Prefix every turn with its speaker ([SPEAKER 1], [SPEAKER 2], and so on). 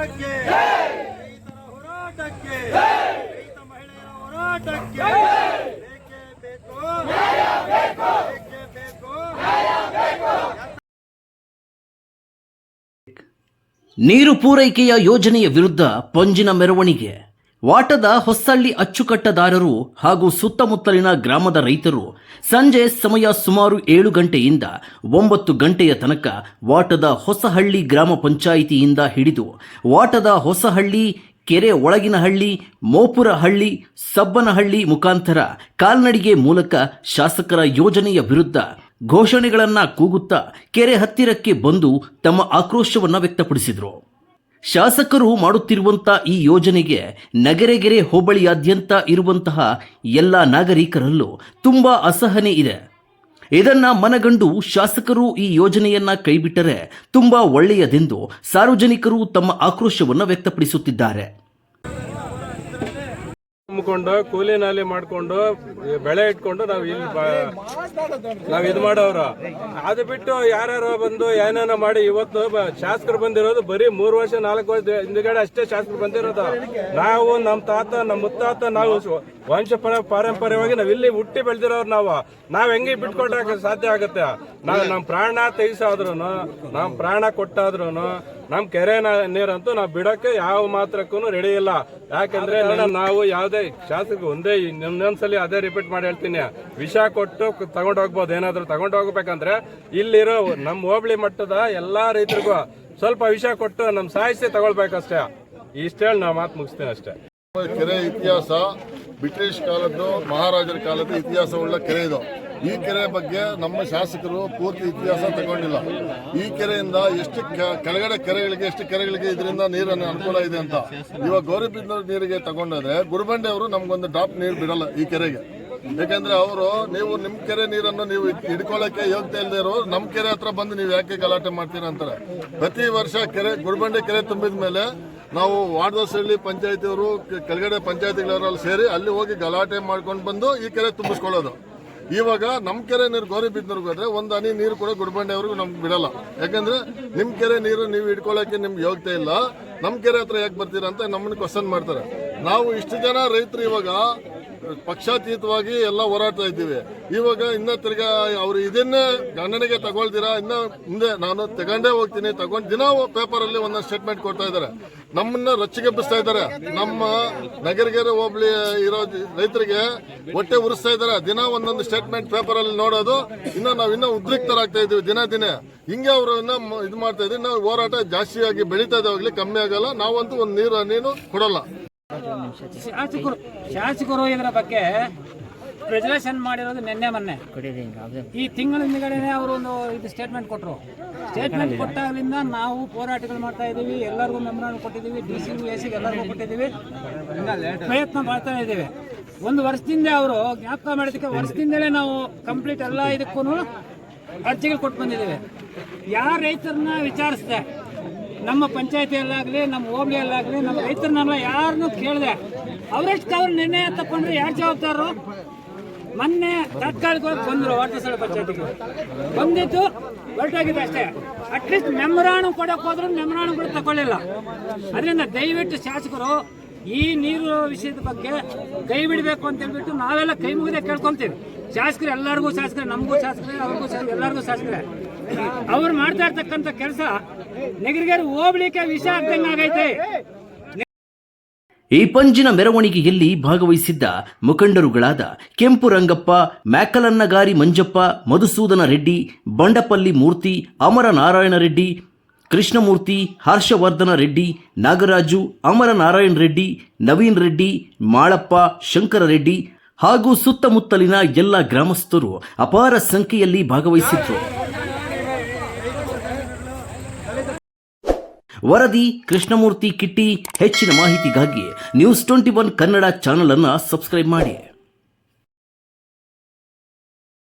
[SPEAKER 1] ಹೋರಾಟಕ್ಕೆ. ರೈತರ ಹೋರಾಟಕ್ಕೆ. ರೈತ ಮಹಿಳೆಯರ ಹೋರಾಟಕ್ಕೆ. ಬೇಕೇ ಬೇಕು. ಬೇಕೇ ಬೇಕು.
[SPEAKER 2] ನೀರು ಪೂರೈಕೆಯ ಯೋಜನೆಯ ವಿರುದ್ಧ ಪಂಜಿನ ಮೆರವಣಿಗೆ. ವಾಟದ ಹೊಸಳ್ಳಿ ಅಚ್ಚುಕಟ್ಟದಾರರು ಹಾಗೂ ಸುತ್ತಮುತ್ತಲಿನ ಗ್ರಾಮದ ರೈತರು ಸಂಜೆ ಸಮಯ ಸುಮಾರು ಏಳು ಗಂಟೆಯಿಂದ ಒಂಬತ್ತು ಗಂಟೆಯ ತನಕ ವಾಟದ ಹೊಸಹಳ್ಳಿ ಗ್ರಾಮ ಪಂಚಾಯಿತಿಯಿಂದ ಹಿಡಿದು ವಾಟದ ಹೊಸಹಳ್ಳಿ, ಕೆರೆ ಒಳಗಿನಹಳ್ಳಿ, ಮೋಪುರಹಳ್ಳಿ, ಸಬ್ಬನಹಳ್ಳಿ ಮುಖಾಂತರ ಕಾಲ್ನಡಿಗೆ ಮೂಲಕ ಶಾಸಕರ ಯೋಜನೆಯ ವಿರುದ್ಧ ಘೋಷಣೆಗಳನ್ನ ಕೂಗುತ್ತಾ ಕೆರೆ ಹತ್ತಿರಕ್ಕೆ ಬಂದು ತಮ್ಮ ಆಕ್ರೋಶವನ್ನು ವ್ಯಕ್ತಪಡಿಸಿದರು. ಶಾಸಕರು ಮಾಡುತ್ತಿರುವಂಥ ಈ ಯೋಜನೆಗೆ ನಗರೆಗೆರೆ ಹೋಬಳಿಯಾದ್ಯಂತ ಇರುವಂತಹ ಎಲ್ಲ ನಾಗರಿಕರಲ್ಲೂ ತುಂಬಾ ಅಸಹನೆ ಇದೆ. ಇದನ್ನ ಮನಗಂಡು ಶಾಸಕರು ಈ ಯೋಜನೆಯನ್ನ ಕೈಬಿಟ್ಟರೆ ತುಂಬಾ ಒಳ್ಳೆಯದೆಂದು ಸಾರ್ವಜನಿಕರು ತಮ್ಮ ಆಕ್ರೋಶವನ್ನು ವ್ಯಕ್ತಪಡಿಸುತ್ತಿದ್ದಾರೆ.
[SPEAKER 3] ತುಂಬಿಕೊಂಡು, ಕೂಲಿ ನಾಲಿ ಮಾಡ್ಕೊಂಡು, ಬೆಳೆ ಇಟ್ಕೊಂಡು ನಾವು ಇಲ್ಲಿ ನಾವು ಇದು ಮಾಡೋರು. ಅದು ಬಿಟ್ಟು ಯಾರ್ಯಾರೋ ಬಂದು ಏನೇನೋ ಮಾಡಿ ಇವತ್ತು ಶಾಸಕರು ಬಂದಿರೋದು ಬರೀ ಮೂರು ವರ್ಷ, ನಾಲ್ಕು ವರ್ಷ ಹಿಂದ್ಗಡೆ ಅಷ್ಟೇ ಶಾಸಕರು ಬಂದಿರೋದು. ನಾವು ನಮ್ಮ ತಾತ ನಮ್ಮ ಮುತ್ತಾತ, ನಾವು ವಂಶ ಪರ ಪಾರಂಪರ್ಯವಾಗಿ ನಾವ್ ಇಲ್ಲಿ ಹುಟ್ಟಿ ಬೆಳೆದಿರೋರು ನಾವು. ನಾವ್ ಹೆಂಗೆ ಬಿಟ್ಕೊಟ್ಟಾಗ ಸಾಧ್ಯ ಆಗುತ್ತೆ? ನಾವು ನಮ್ಮ ಪ್ರಾಣ ತೆಗಿಸಾದ್ರು ನಮ್ಮ ಪ್ರಾಣ ಕೊಟ್ಟಾದ್ರು ನಮ್ ಕೆರೆ ನ- ನೀರಂತೂ ನಾವು ಬಿಡಕ್ಕೆ ಯಾವ ಮಾತ್ರಕ್ಕೂ ರೆಡಿ ಇಲ್ಲ. ಯಾಕಂದ್ರೆ ನಾವು ಯಾವುದೇ ಶಾಸಕ ಒಂದೇ ಇನ್ನೊಂದ್ಸಲಿ ಅದೇ ರಿಪೀಟ್ ಮಾಡಿ ಹೇಳ್ತೀನಿ. ವಿಷ ಕೊಟ್ಟು ತಗೊಂಡ್ ಹೋಗ್ಬೋದು. ಏನಾದ್ರು ತಗೊಂಡ್ ಹೋಗ್ಬೇಕಂದ್ರೆ ಇಲ್ಲಿರೋ ನಮ್ಮ ಹೋಬಳಿ ಮಟ್ಟದ ಎಲ್ಲಾ ರೈತರಿಗೂ ಸ್ವಲ್ಪ ವಿಷ ಕೊಟ್ಟು ನಮ್ ಸಾಯಿಸಿ ತಗೊಳ್ಬೇಕಷ್ಟೇ. ಇಷ್ಟ ಹೇಳಿ ನಾವು ಮಾತು ಮುಗಿಸ್ತೀನಿ ಅಷ್ಟೇ.
[SPEAKER 4] ಕೆರೆ ಇತಿಹಾಸ ಬ್ರಿಟಿಷ್ ಕಾಲದ್ದು, ಮಹಾರಾಜರ ಕಾಲದ್ದು ಇತಿಹಾಸವುಳ್ಳ ಕೆರೆ ಇದು. ಈ ಕೆರೆ ಬಗ್ಗೆ ನಮ್ಮ ಶಾಸಕರು ಪೂರ್ತಿ ಇತಿಹಾಸ ತಗೊಂಡಿಲ್ಲ. ಈ ಕೆರೆಯಿಂದ ಎಷ್ಟು ಕೆಳಗಡೆ ಕೆರೆಗಳಿಗೆ, ಎಷ್ಟು ಕೆರೆಗಳಿಗೆ ಇದರಿಂದ ನೀರನ್ನು ಅನುಕೂಲ ಇದೆ ಅಂತ. ಇವಾಗ ಗೌರಿಬಿದನೂರು ನೀರಿಗೆ ತಗೊಂಡ್ರೆ ಗುರುಬಂಡೆ ಅವರು ನಮ್ಗೊಂದು ಡ್ರಾಪ್ ನೀರು ಬಿಡಲ್ಲ ಈ ಕೆರೆಗೆ. ಯಾಕೆಂದ್ರೆ ಅವರು, ನೀವು ನಿಮ್ ಕೆರೆ ನೀರನ್ನು ನೀವು ಹಿಡ್ಕೊಳ್ಳಕ್ಕೆ ಯೋಗ್ಯತೆ ಇಲ್ಲದೆ ಇರೋ ನಮ್ ಕೆರೆ ಹತ್ರ ಬಂದು ನೀವು ಯಾಕೆ ಗಲಾಟೆ ಮಾಡ್ತೀರಾ ಅಂತಾರೆ. ಪ್ರತಿ ವರ್ಷ ಕೆರೆ, ಗುರುಬಂಡೆ ಕೆರೆ ತುಂಬಿದ ಮೇಲೆ ನಾವು ವಾರ್ಡಸಳ್ಳಿ ಪಂಚಾಯತಿಯವರು ಕೆಳಗಡೆ ಪಂಚಾಯತಿಗಳವರಲ್ಲಿ ಸೇರಿ ಅಲ್ಲಿ ಹೋಗಿ ಗಲಾಟೆ ಮಾಡ್ಕೊಂಡು ಬಂದು ಈ ಕೆರೆ ತುಂಬಿಸ್ಕೊಳ್ಳೋದು. ಇವಾಗ ನಮ್ಮ ಕೆರೆ ನೀರು ಗೌರಿಬಿದ್ನೂರ್ಗೆ ಹೋದ್ರೆ ಒಂದು ಹನಿ ನೀರು ಕೂಡ ಗುಡ್ಬಂಡೆಯವ್ರಿಗೂ ನಮ್ಗೆ ಬಿಡಲ್ಲ. ಯಾಕಂದ್ರೆ ನಿಮ್ಮ ಕೆರೆ ನೀರು ನೀವು ಇಟ್ಕೊಳ್ಳೋಕೆ ನಿಮ್ಗೆ ಯೋಗ್ಯತೆ ಇಲ್ಲ. ನಮ್ಮ ಕೆರೆ ಹತ್ರ ಯಾಕೆ ಬರ್ತೀರಾ ಅಂತ ನಮ್ಮನ್ನ ಕ್ವಶನ್ ಮಾಡ್ತಾರೆ. ನಾವು ಇಷ್ಟು ಜನ ರೈತರು ಇವಾಗ ಪಕ್ಷಾತೀತವಾಗಿ ಎಲ್ಲ ಹೋರಾಡ್ತಾ ಇದ್ದೀವಿ. ಇವಾಗ ಇನ್ನ ತಿರ್ಗಾ ಅವ್ರು ಇದನ್ನೇ ಗಣನೆಗೆ ತಗೊಳ್ದಿರಾ, ಇನ್ನ ಮುಂದೆ ನಾನು ತಗೊಂಡೇ ಹೋಗ್ತೀನಿ, ತಗೊಂಡ್ ದಿನ ಪೇಪರ್ ಅಲ್ಲಿ ಒಂದೊಂದು ಸ್ಟೇಟ್ಮೆಂಟ್ ಕೊಡ್ತಾ ಇದ್ದಾರೆ. ನಮ್ಮನ್ನ ರೊಚ್ಚಿಗೆಬ್ಬಿಸ್ತಾ ಇದ್ದಾರೆ. ನಮ್ಮ ನಗರಗೆರೆ ಹೋಬಳಿ ಇರೋ ರೈತರಿಗೆ ಹೊಟ್ಟೆ ಉರಿಸ್ತಾ ಇದ್ದಾರೆ. ದಿನ ಒಂದೊಂದು ಸ್ಟೇಟ್ಮೆಂಟ್ ಪೇಪರ್ ಅಲ್ಲಿ ನೋಡೋದು, ಇನ್ನ ನಾವು ಇನ್ನ ಉದ್ರಿಕ್ತರಾಗ್ತಾ ಇದೀವಿ ದಿನ ದಿನ. ಹಿಂಗೆ ಅವರು ಇನ್ನ ಇದು ಮಾಡ್ತಾ ಇದೀವಿ ನಾವು ಹೋರಾಟ ಜಾಸ್ತಿಯಾಗಿ ಬೆಳೀತಾ ಕಮ್ಮಿ ಆಗಲ್ಲ. ನಾವಂತೂ ಒಂದು ನೀರು ನೀನು ಕೊಡಲ್ಲ.
[SPEAKER 5] ಶಾಸಕರು ಶಾಸಕರು ಇದರ ಬಗ್ಗೆ ಪ್ರೆಸಲೇಷನ್ ಮಾಡಿರೋದು ನಿನ್ನೆ ಮೊನ್ನೆ. ಈ ತಿಂಗಳ ಹಿಂದ್ಗಡೆನೆ ಅವರು ಒಂದು ಇದು ಸ್ಟೇಟ್ಮೆಂಟ್ ಕೊಟ್ಟರು ಸ್ಟೇಟ್ಮೆಂಟ್ ಕೊಟ್ಟಾಗಲಿಂದ ನಾವು ಹೋರಾಟಗಳು ಮಾಡ್ತಾ ಇದ್ದೀವಿ ಎಲ್ಲರಿಗೂ ಮೆಮೊರಾಂಡ್ ಕೊಟ್ಟಿದ್ದೀವಿ ಡಿ ಸಿ ಎ ಸಿ ಎಲ್ಲರಿಗೂ ಕೊಟ್ಟಿದ್ದೀವಿ. ಪ್ರಯತ್ನ ಮಾಡ್ತಾ ಇದ್ದೀವಿ. ಒಂದು ವರ್ಷದಿಂದ ಅವರು ಜ್ಞಾಪಕ ಮಾಡೋದಕ್ಕೆ ವರ್ಷದಿಂದಲೇ ನಾವು ಕಂಪ್ಲೀಟ್ ಎಲ್ಲ ಇದಕ್ಕೂ ಅರ್ಜಿಗಳು ಕೊಟ್ಟು ಬಂದಿದ್ದೀವಿ. ಯಾರ ರೈತರನ್ನ ವಿಚಾರಿಸಿದೆ? ನಮ್ಮ ಪಂಚಾಯತಿಯಲ್ಲಾಗಲಿ, ನಮ್ಮ ಹೋಬಳಿಯಲ್ಲಾಗಲಿ, ನಮ್ಮ ರೈತರನ್ನೆಲ್ಲ ಯಾರನ್ನು ಕೇಳಿದೆ. ಅವರಷ್ಟು ಅವ್ರು ನಿರ್ಣಯ ತಗೊಂಡ್ರೆ ಯಾರು ಜವಾಬ್ದಾರರು? ಮೊನ್ನೆ ತಾತ್ಕಾಲಿಕವಾಗಿ ಬಂದರು ವಾಟರ್ಸಳ ಪಂಚಾಯತಿಗೆ. ಬಂದಿದ್ದು ಹೊರಟೋಗಿದೆ ಅಷ್ಟೇ. ಅಟ್ಲೀಸ್ಟ್ ಮೆಮರಾಣು ಕೊಡಕ್ಕೆ ಹೋದ್ರು ಮೆಮರಾಣು ಕೂಡ ತಗೊಳ್ಳಿಲ್ಲ ಅದರಿಂದ ದಯವಿಟ್ಟು ಶಾಸಕರು, ಈ ನೀರು ವಿಷಯದ ಬಗ್ಗೆ ಕೈ ಬಿಡಬೇಕು ಅಂತ ಹೇಳ್ಬಿಟ್ಟು ನಾವೆಲ್ಲ ಕೈ ಮುಗಿದೇ ಕೇಳ್ಕೊಂತೀವಿ. ಶಾಸಕರು ಎಲ್ಲರಿಗೂ ಶಾಸಕರು, ನಮಗೂ ಶಾಸಕರೇ, ಅವ್ರಿಗೂ ಶಾಸಕರೇ, ಎಲ್ಲರಿಗೂ ಶಾಸಕರೇ. ಅವ್ರು ಮಾಡ್ತಾ ಇರ್ತಕ್ಕಂಥ ಕೆಲಸ ನೆಗರಿಗೇರಿ ಹೋಗ್ಲಿಕ್ಕೆ ವಿಷ ಆಗ್ದಂಗೆ ಆಗೈತೆ.
[SPEAKER 2] ಈ ಪಂಜಿನ ಮೆರವಣಿಗೆಯಲ್ಲಿ ಭಾಗವಹಿಸಿದ್ದ ಮುಖಂಡರುಗಳಾದ ಕೆಂಪು ರಂಗಪ್ಪ, ಮ್ಯಾಕಲನ್ನಗಾರಿ ಮಂಜಪ್ಪ, ಮಧುಸೂದನ ರೆಡ್ಡಿ, ಬಂಡಪಲ್ಲಿ ಮೂರ್ತಿ ಅಮರ ನಾರಾಯಣ ರೆಡ್ಡಿ, ಕೃಷ್ಣಮೂರ್ತಿ, ಹರ್ಷವರ್ಧನ ರೆಡ್ಡಿ, ನಾಗರಾಜು ಅಮರ ನಾರಾಯಣ ರೆಡ್ಡಿ, ನವೀನ್ ರೆಡ್ಡಿ, ಮಾಳಪ್ಪ, ಶಂಕರ ರೆಡ್ಡಿ ಹಾಗೂ ಸುತ್ತಮುತ್ತಲಿನ ಎಲ್ಲ ಗ್ರಾಮಸ್ಥರು ಅಪಾರ ಸಂಖ್ಯೆಯಲ್ಲಿ ಭಾಗವಹಿಸಿದ್ರು. ವರದಿ, ಕೃಷ್ಣಮೂರ್ತಿ ಕಿಟ್ಟಿ, ಹೆಚ್ಚಿನ ಮಾಹಿತಿಗಾಗಿ news twenty one Kannada channel ಅನ್ನು ಸಬ್ಸ್ಕ್ರೈಬ್ ಮಾಡಿ.